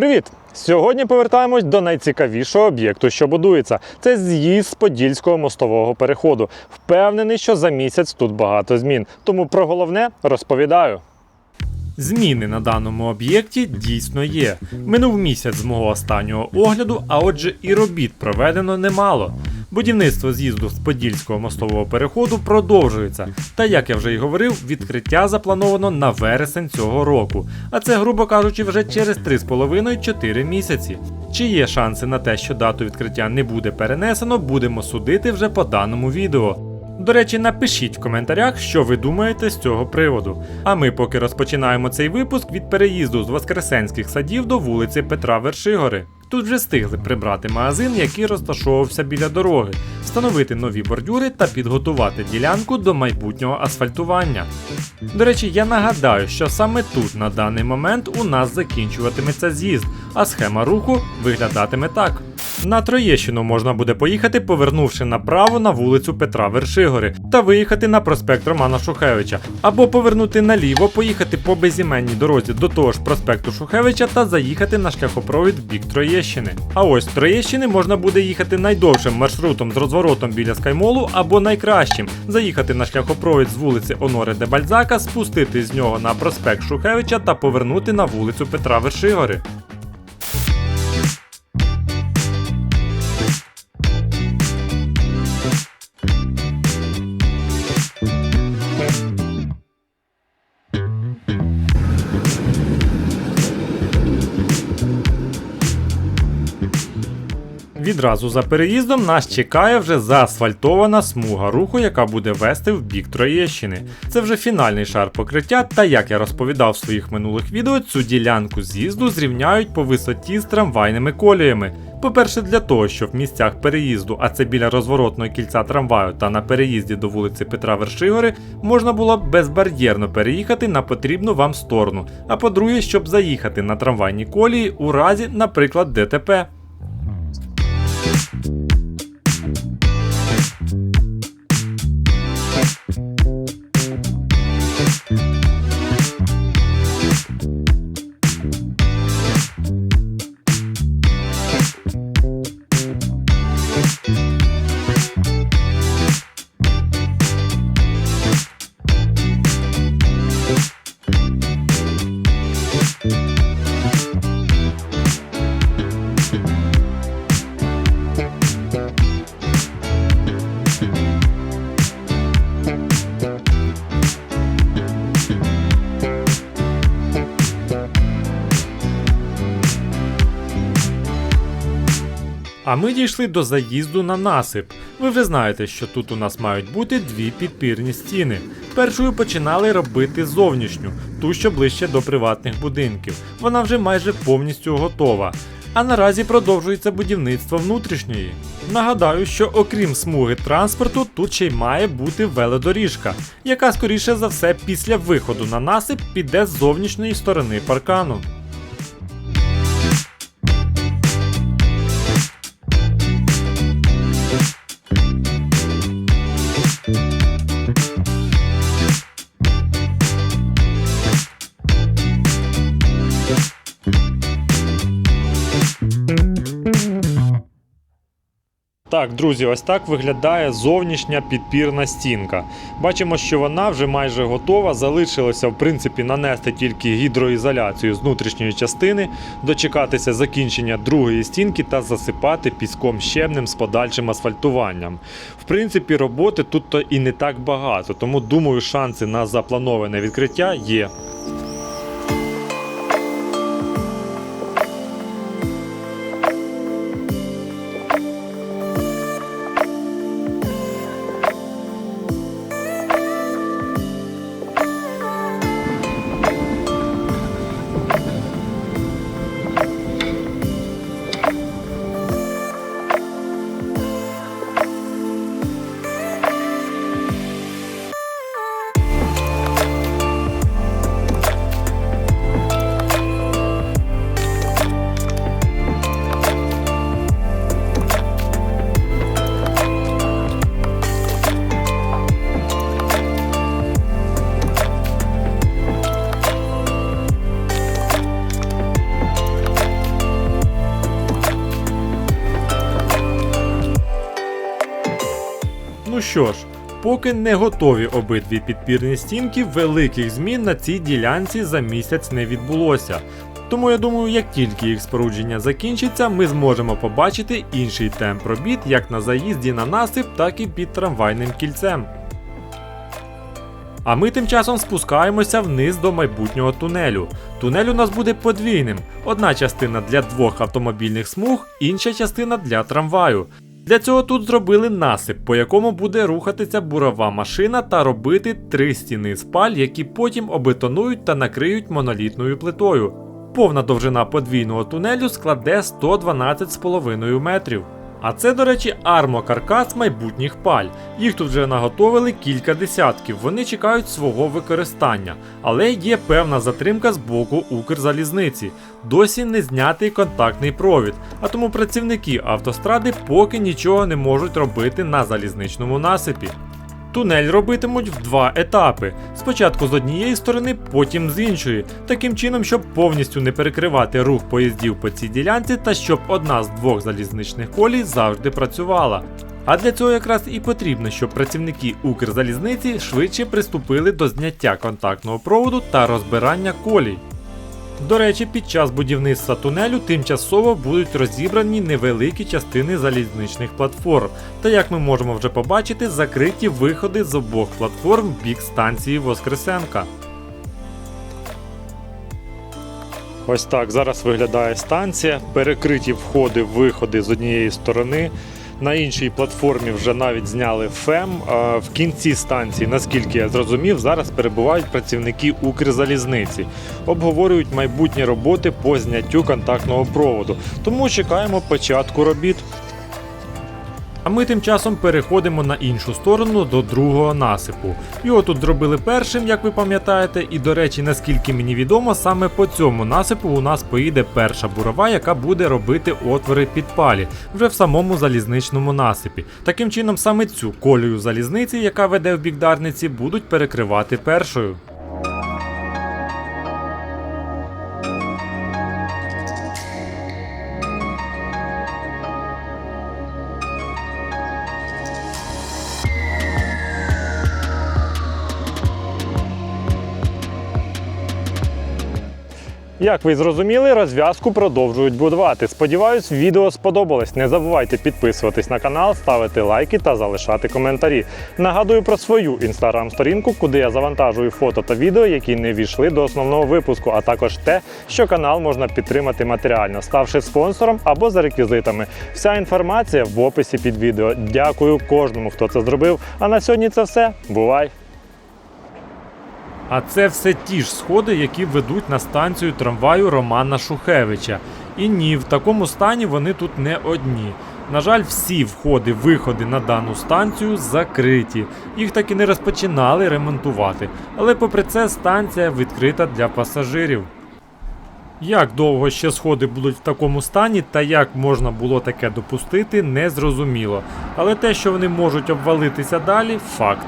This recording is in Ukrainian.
Привіт! Сьогодні повертаємось до найцікавішого об'єкту, що будується. Це з'їзд з Подільського мостового переходу. Впевнений, що за місяць тут багато змін. Тому про головне розповідаю. Зміни на даному об'єкті дійсно є. Минув місяць з мого останнього огляду, а отже, і робіт проведено немало. Будівництво з'їзду з Подільського мостового переходу продовжується. Та як я вже й говорив, відкриття заплановано на вересень цього року. А це, грубо кажучи, вже через 3,5-4 місяці. Чи є шанси на те, що дату відкриття не буде перенесено, будемо судити вже по даному відео. До речі, напишіть в коментарях, що ви думаєте з цього приводу. А ми поки розпочинаємо цей випуск від переїзду з Воскресенських садів до вулиці Петра Вершигори. Тут вже встигли прибрати магазин, який розташовувався біля дороги, встановити нові бордюри та підготувати ділянку до майбутнього асфальтування. До речі, я нагадаю, що саме тут на даний момент у нас закінчуватиметься з'їзд, а схема руху виглядатиме так. На Троєщину можна буде поїхати, повернувши направо на вулицю Петра Вершигори та виїхати на проспект Романа Шухевича, або повернути наліво, поїхати по безіменній дорозі до того ж проспекту Шухевича та заїхати на шляхопровід в бік Троєщини. А ось з Троєщини можна буде їхати найдовшим маршрутом з розворотом біля Скаймолу або найкращим заїхати на шляхопровід з вулиці Оноре де Бальзака, спустити з нього на проспект Шухевича та повернути на вулицю Петра Вершигори. Відразу за переїздом нас чекає вже заасфальтована смуга руху, яка буде вести в бік Троєщини. Це вже фінальний шар покриття, та як я розповідав в своїх минулих відео, цю ділянку з'їзду зрівняють по висоті з трамвайними коліями. По-перше, для того, щоб в місцях переїзду, а це біля розворотного кільця трамваю та на переїзді до вулиці Петра Вершигори, можна було безбар'єрно переїхати на потрібну вам сторону. А по-друге, щоб заїхати на трамвайні колії у разі, наприклад, ДТП. thank you А ми дійшли до заїзду на насип. Ви вже знаєте, що тут у нас мають бути дві підпірні стіни. Першою починали робити зовнішню, ту, що ближче до приватних будинків. Вона вже майже повністю готова. А наразі продовжується будівництво внутрішньої. Нагадаю, що окрім смуги транспорту, тут ще й має бути велодоріжка, яка скоріше за все після виходу на насип піде з зовнішньої сторони паркану. Так, друзі, ось так виглядає зовнішня підпірна стінка. Бачимо, що вона вже майже готова. Залишилося, в принципі, нанести тільки гідроізоляцію з внутрішньої частини, дочекатися закінчення другої стінки та засипати піском щебнем з подальшим асфальтуванням. В принципі, роботи тут то і не так багато, тому думаю, шанси на заплановане відкриття є. Що ж, поки не готові обидві підпірні стінки, великих змін на цій ділянці за місяць не відбулося. Тому я думаю, як тільки їх спорудження закінчиться, ми зможемо побачити інший темп робіт як на заїзді на насип, так і під трамвайним кільцем. А ми тим часом спускаємося вниз до майбутнього тунелю. Тунель у нас буде подвійним: одна частина для двох автомобільних смуг, інша частина для трамваю. Для цього тут зробили насип, по якому буде рухатися бурова машина та робити три стіни спаль, які потім обетонують та накриють монолітною плитою. Повна довжина подвійного тунелю складе 112,5 метрів. А це, до речі, армокаркас майбутніх паль. Їх тут вже наготовили кілька десятків, вони чекають свого використання. Але є певна затримка з боку Укрзалізниці. Досі не знятий контактний провід, а тому працівники автостради поки нічого не можуть робити на залізничному насипі. Тунель робитимуть в два етапи: спочатку з однієї сторони, потім з іншої, таким чином, щоб повністю не перекривати рух поїздів по цій ділянці та щоб одна з двох залізничних колій завжди працювала. А для цього якраз і потрібно, щоб працівники Укрзалізниці швидше приступили до зняття контактного проводу та розбирання колій. До речі, під час будівництва тунелю тимчасово будуть розібрані невеликі частини залізничних платформ, та як ми можемо вже побачити, закриті виходи з обох платформ бік станції Воскресенка. Ось так зараз виглядає станція. Перекриті входи, виходи з однієї сторони. На іншій платформі вже навіть зняли ФЕМ. В кінці станції, наскільки я зрозумів, зараз перебувають працівники Укрзалізниці, обговорюють майбутні роботи по зняттю контактного проводу. Тому чекаємо початку робіт. Ми тим часом переходимо на іншу сторону до другого насипу. Його тут зробили першим, як ви пам'ятаєте, і до речі, наскільки мені відомо, саме по цьому насипу у нас поїде перша бурова, яка буде робити отвори під палі вже в самому залізничному насипі. Таким чином, саме цю колію залізниці, яка веде в бік Дарниці, будуть перекривати першою. Як ви зрозуміли, розв'язку продовжують будувати. Сподіваюсь, відео сподобалось. Не забувайте підписуватись на канал, ставити лайки та залишати коментарі. Нагадую про свою інстаграм-сторінку, куди я завантажую фото та відео, які не війшли до основного випуску, а також те, що канал можна підтримати матеріально, ставши спонсором або за реквізитами. Вся інформація в описі під відео. Дякую кожному, хто це зробив. А на сьогодні це все. Бувай! А це все ті ж сходи, які ведуть на станцію трамваю Романа Шухевича. І ні, в такому стані вони тут не одні. На жаль, всі входи, виходи на дану станцію закриті. Їх так і не розпочинали ремонтувати. Але попри це станція відкрита для пасажирів. Як довго ще сходи будуть в такому стані та як можна було таке допустити, не зрозуміло. Але те, що вони можуть обвалитися далі, факт.